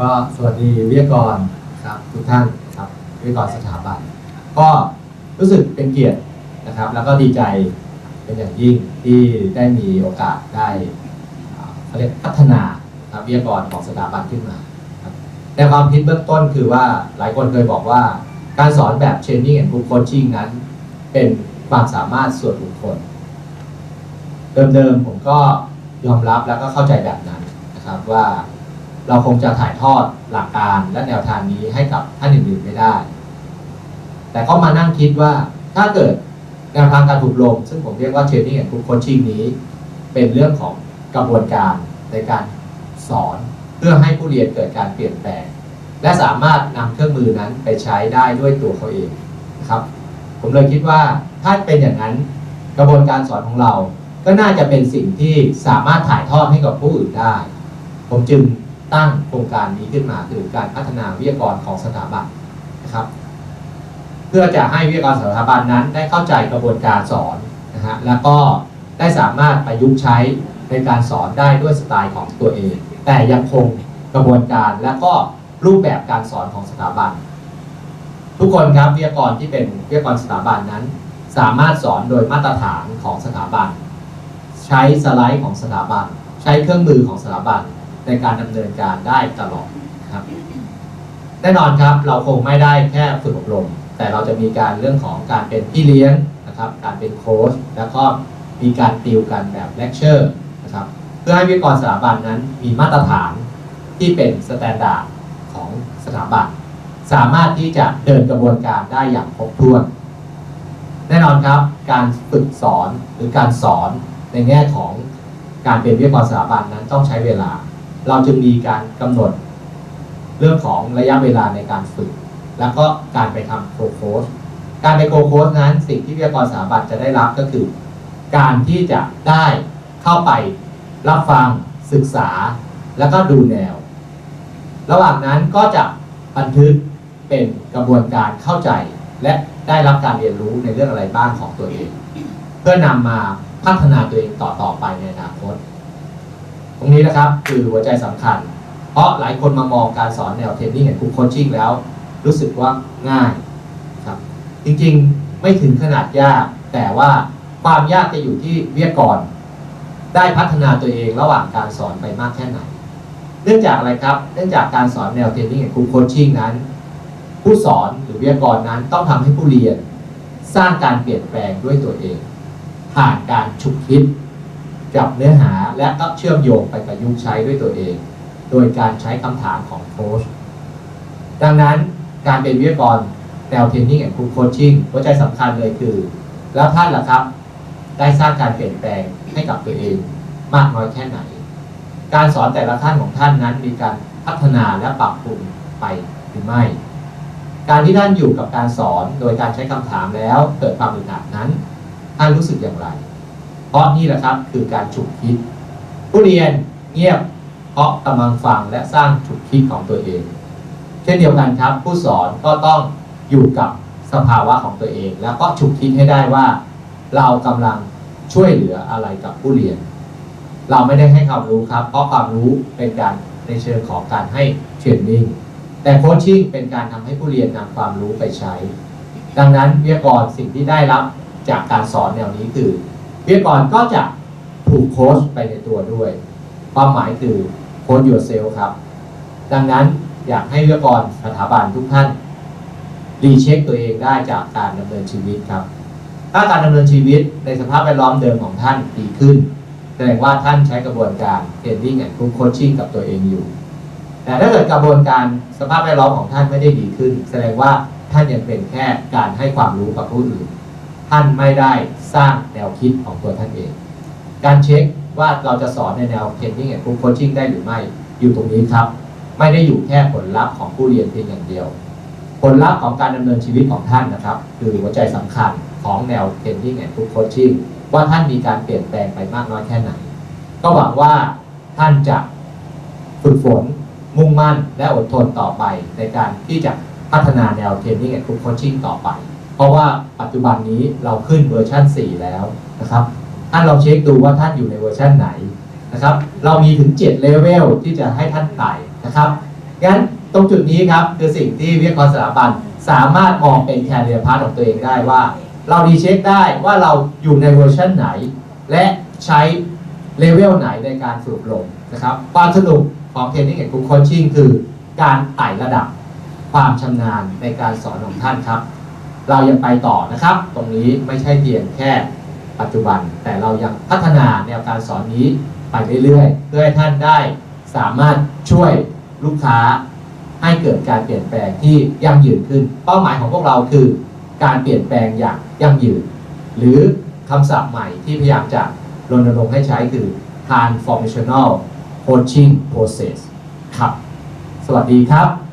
ก็สวัสดีวิทยากรครับทุกท่านครับวิทยากรสถาบัน ก็รู้สึกเป็นเกียรตินะครับ แล้วก็ดีใจเป็นอย่างยิ่งที่ได้มีโอกาสได้อ่าเขาเรียกพัฒนาครับวิทยากรของสถาบันขึ้นมาครับในความคิดเบื้องต้นคือว่าหลายคนเคยบอกว่า การสอนแบบ training and group coaching นั้น เป็นความสามารถส่วนบุคคล เดิมๆผมก็ยอมรับแล้วก็เข้าใจแบบนั้นนะครับว่า เราคงจะถ่ายทอดหลักการและแนวทางนี้ให้กับท่านอื่นๆไม่ได้ แต่ก็มานั่งคิดว่าถ้าเกิดแนวทางการฝึกลม ซึ่งผมเรียกว่า training and group coaching นี้ เป็นเรื่องของกระบวนการในการสอนเพื่อให้ผู้เรียนเกิดการเปลี่ยนแปลง และสามารถนำเครื่องมือนั้นไปใช้ได้ด้วยตัวเขาเองนะครับ ผมเลยคิดว่าถ้าเป็นอย่างนั้นกระบวนการสอนของเรา ก็น่าจะเป็นสิ่งที่สามารถถ่ายทอดให้กับผู้อื่นได้ ผมจึง ตั้งโครงการนี้ขึ้นมาคือการพัฒนาวิทยากรของสถาบันนะครับ เพื่อจะให้วิทยากรสถาบันนั้นได้เข้าใจกระบวนการสอนนะฮะแล้วก็ได้สามารถประยุกต์ใช้ในการสอนได้ด้วยสไตล์ของตัวเอง แต่ยังคงกระบวนการและก็รูปแบบการสอนของสถาบัน ทุกคนครับวิทยากรที่เป็นวิทยากรสถาบันนั้น สามารถสอนโดยมาตรฐานของสถาบัน ใช้สไลด์ของสถาบัน ใช้เครื่องมือของสถาบัน ในการดำเนินการได้ตลอดครับ แน่นอนครับเราคงไม่ได้แค่ฝึกอบรม แต่เราจะมีการเรื่องของการเป็นพี่เลี้ยงนะครับ การเป็นโค้ชแล้วก็มีการติวกันแบบเลคเชอร์นะครับเพื่อให้วิทยากรสถาบันนั้นมีมาตรฐานที่เป็นสแตนดาร์ดของสถาบันสามารถที่จะเดินกระบวนการได้อย่างครบถ้วน แน่นอนครับ การฝึกสอนหรือการสอนในแง่ของการเป็นวิทยากรสถาบันนั้นต้องใช้เวลา เราจึงมีการกำหนดเรื่องของระยะเวลาในการฝึก แล้วก็การไปทำโคโคสการไปโคโคสนั้นสิ่งที่วิทยากรสถาบันจะได้รับก็คือ การที่จะได้เข้าไปรับฟังศึกษาแล้วก็ดูแนว ระหว่างนั้นก็จะบันทึกเป็นกระบวนการเข้าใจ และได้รับการเรียนรู้ในเรื่องอะไรบ้างของตัวเอง เพื่อนำมาพัฒนาตัวเองต่อต่อไปในอนาคต ตรงนี้นะครับคือหัวใจสำคัญ เพราะหลายคนมามองการสอนแนวเทรนนิ่งแอนด์กรุ๊ปโคชชิ่งแล้ว รู้สึกว่าง่ายครับจริงๆไม่ถึงขนาดยาก แต่ว่าความยากจะอยู่ที่วิทยากร ได้พัฒนาตัวเองระหว่างการสอนไปมากแค่ไหน เนื่องจากอะไรครับ เนื่องจากการสอนแนวเทรนนิ่งแอนด์กรุ๊ปโคชชิ่งนั้น ผู้สอนหรือวิทยากรนั้นต้องทำให้ผู้เรียน สร้างการเปลี่ยนแปลงด้วยตัวเอง ผ่านการฉุกคิด จับเนื้อหาและก็เชื่อมโยงไปประยุกต์ใช้ด้วยตัวเอง โดยการใช้คำถามของโค้ชดังนั้นการเป็นวิทยากรแนวเทรนนิ่งแอนด์โคชชิ่งหัวใจสำคัญเลยคือ แล้วท่านล่ะครับ ได้สร้างการเปลี่ยนแปลงให้กับตัวเอง มากน้อยแค่ไหน การสอนแต่ละท่านของท่านนั้นมีการพัฒนาและปรับปรุงไปหรือไม่ การที่ท่านอยู่กับการสอนโดยการใช้คำถามแล้วเกิดความอึดอัดนั้น ท่านรู้สึกอย่างไร ราะนี่แหละครับคือการฉุกคิด ผู้เรียนเงียบเพราะกำลังฟังและสร้างฉุกคิดของตัวเอง เช่นเดียวกันครับ ผู้สอนก็ต้องอยู่กับสภาวะของตัวเอง แล้วก็ฉุกคิดให้ได้ว่า เรากำลังช่วยเหลืออะไรกับผู้เรียน เราไม่ได้ให้ความรู้ครับ เพราะความรู้เป็นการในเชิงของการให้เทรนนิ่งแต่โคชชิ่งเป็นการทำให้ผู้เรียนนำความรู้ไปใช้ ดังนั้นวิทยากรสิ่งที่ได้รับจากการสอนแนวนี้คือ วิทยากรก็จะถูกโค้ชไปในตัวด้วย ความหมายคือโค้ช yourself ครับ ดังนั้นอยากให้วิทยากรสถาบันทุกท่านรีเช็คตัวเองได้จากการดำเนินชีวิตครับ ถ้าการดำเนินชีวิตในสภาพแวดล้อมเดิมของท่านดีขึ้น แสดงว่าท่านใช้กระบวนการเทรนนิ่งแอนด์โคชชิ่งกับตัวเองอยู่ แต่ถ้าเกิดกระบวนการสภาพแวดล้อมของท่านไม่ได้ดีขึ้น แสดงว่าท่านยังเป็นแค่การให้ความรู้กับผู้อื่น ท่านไม่ได้สร้างแนวคิดของตัวท่านเอง การเช็คว่าเราจะสอนในแนวเทรนนิ่งแอนด์กรุ๊ปโคชชิ่งได้หรือไม่อยู่ตรงนี้ครับ ไม่ได้อยู่แค่ผลลัพธ์ของผู้เรียนเพียงอย่างเดียว ผลลัพธ์ของการดำเนินชีวิตของท่านนะครับ คือหัวใจสำคัญของแนวเทรนนิ่งแอนด์กรุ๊ปโคชชิ่งว่าท่านมีการเปลี่ยนแปลงไปมากน้อยแค่ไหน ก็หวังว่าท่านจะฝึกฝนมุ่งมั่นและอดทนต่อไปในการที่จะพัฒนาแนวเทรนนิ่งแอนด์กรุ๊ปโคชชิ่งต่อไป เพราะว่าปัจจุบันนี้เราขึ้นเวอร์ชัน4 แล้วนะครับท่านลองเช็คดูว่าท่านอยู่ในเวอร์ชันไหนนะครับเรามีถึง7เลเวลที่จะให้ท่านไต่นะครับงั้นตรงจุดนี้ครับคือสิ่งที่วิทยากรสถาบันสามารถมองเป็นแคเอร์พาร์ทของตัวเองได้ว่า เราดีเช็คได้ว่าเราอยู่ในเวอร์ชันไหน และใช้เลเวลไหนในการฝึกอบรมนะครับความสนุกของเทรนนิ่งแอนด์กรุ๊ปโคชชิ่งคือการไต่ระดับความชำนาญในการสอนของท่านครับ เรายังไปต่อนะครับ ตรงนี้ไม่ใช่เพียงแค่ปัจจุบัน แต่เรายังพัฒนาแนวการสอนนี้ไปเรื่อยๆ เพื่อให้ท่านได้สามารถช่วยลูกค้าให้เกิดการเปลี่ยนแปลงที่ยั่งยืนขึ้น เป้าหมายของพวกเราคือ การเปลี่ยนแปลงอย่างยั่งยืน หรือคำศัพท์ใหม่ที่พยายามจะรณรงค์ให้ใช้คือ transformational coaching process ครับ สวัสดีครับ